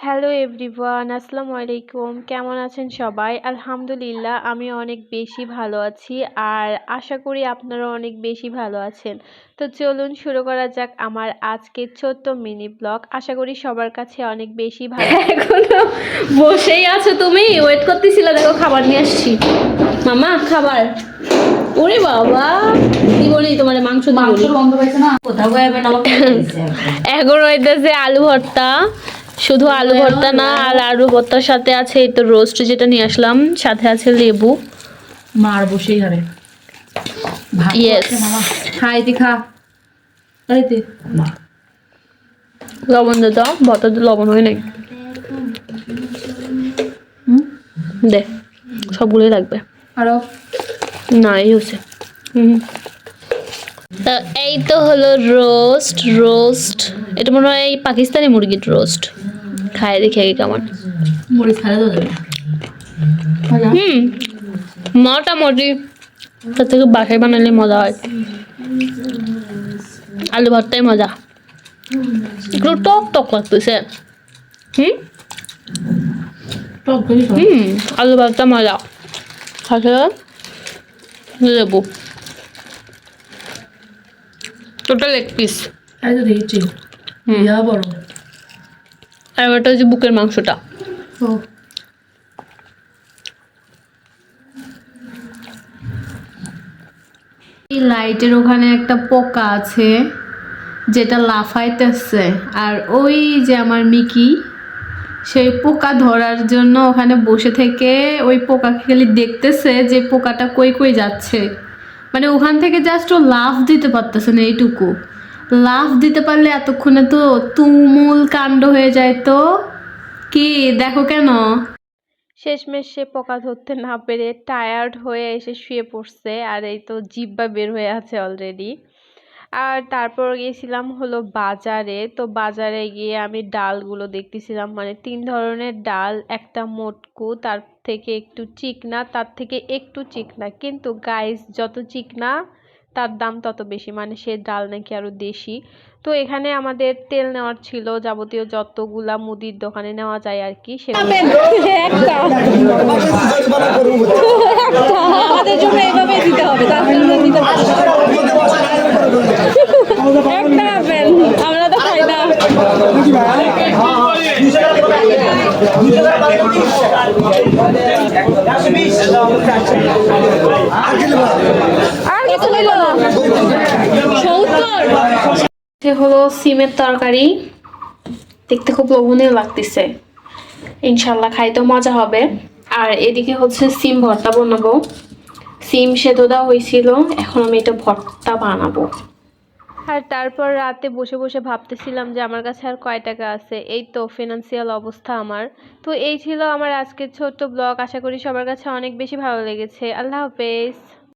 Hello everyone আসসালামু আলাইকুম কেমন আছেন সবাই? আলহামদুলিল্লাহ আমি অনেক বেশি ভালো আছি আর আশা করি আপনারা অনেক বেশি ভালো আছেন। তো চলুন শুরু করা যাক আমার আজকের ছোট্ট মিনি ব্লগ। আশা করি সবার কাছে অনেক বেশি ভালো এখনও বসেই আছো তুমি? ওয়েট করতেছিল দেখো খাবার নিয়ে আসছি। মামা খাবার। ওরে বাবা কি বলি তোমার মাংস বলি। বন্ধ হয়েছে না? কোথাও এখন হইতেছে আলু ভর্তা। শুধু আলু ভর্তা না আর আলু ভর্তার সাথে আছে এই তো রোস্ট যেটা নিয়ে আসলাম সাথে আছে লেবু। মার বসেই হবে ভাত Yes. খাই দি খা মা। লবণ দে তো ভর্তাতে লবণ হয় নাই। হুম? দে সবগুলোই লাগবে। আরও? না এই হচ্ছে। হুম। তা এই তো হলো রোস্ট রোস্ট এটা মনে হয় পাকিস্তানি মুরগির রোস্ট খায় দেখে আগে কেমন। হুম মোটামুটি তার থেকে বাসায় বানালে মজা হয়। আলু ভর্তাই মজা। একটু টক টক লাগতেছে। হুম? হুম আলু ভর্তা মজা। সাথে লেবু। টোটাল এক পিস হুম। বড়। আর ওটা হচ্ছে বুকের মাংসটা। এই লাইটের ওখানে একটা পোকা আছে, যেটা লাফাইতেছে। আর ওই যে আমার মিকি, সেই পোকা ধরার জন্য ওখানে বসে থেকে ওই পোকা খালি দেখতেছে যে পোকাটা কই কই যাচ্ছে। মানে ওখান থেকে জাস্ট ও লাফ দিতে পারতেছে না এইটুকু। লাফ দিতে পারলে এতক্ষণে তো তুমুল কাণ্ড হয়ে যায় তো। কি, দেখো কেন? শেষমেশ সে পোকা ধরতে না পেরে টায়ার্ড হয়ে এসে শুয়ে পড়ছে, আর এই তো জিব্বা বের হয়ে আছে অলরেডি আর তারপর গিয়েছিলাম হলো বাজারে, তো বাজারে গিয়ে আমি ডালগুলো দেখতেছিলাম মানে তিন ধরনের ডাল, একটা মোটকু, তার থেকে একটু চিকনা, তার থেকে একটু চিকনা। কিন্তু গাইস যত চিকনা তার দাম তত বেশি। মানে সে ডাল নাকি আরও দেশি। তো এখানে আমাদের তেল নেওয়ার ছিল যাবতীয় যতগুলা মুদির দোকানে নেওয়া যায় আর কি সেগুলো আমাদের জন্য এইভাবে দিতে হবে একটা আমরা তো খাই না। আর সে হলো সিমের তরকারি। দেখতে খুব লোভনীয় লাগতেছে। ইনশাল্লাহ মজা হবে। আর এদিকে হচ্ছে সিম ভর্তা বানাবো। সিম দেওয়া হয়েছিল। এখন আমি এটা ভর্তা বানাবো। আর তারপর রাতে বসে বসে ভাবতেছিলাম যে আমার কাছে আর কয় টাকা আছে? এই তো ফিনান্সিয়াল অবস্থা আমার। তো এই ছিল আমার আজকের ছোট্ট ব্লগ আশা করি সবার কাছে অনেক বেশি ভালো লেগেছে। আল্লাহ হাফেজ।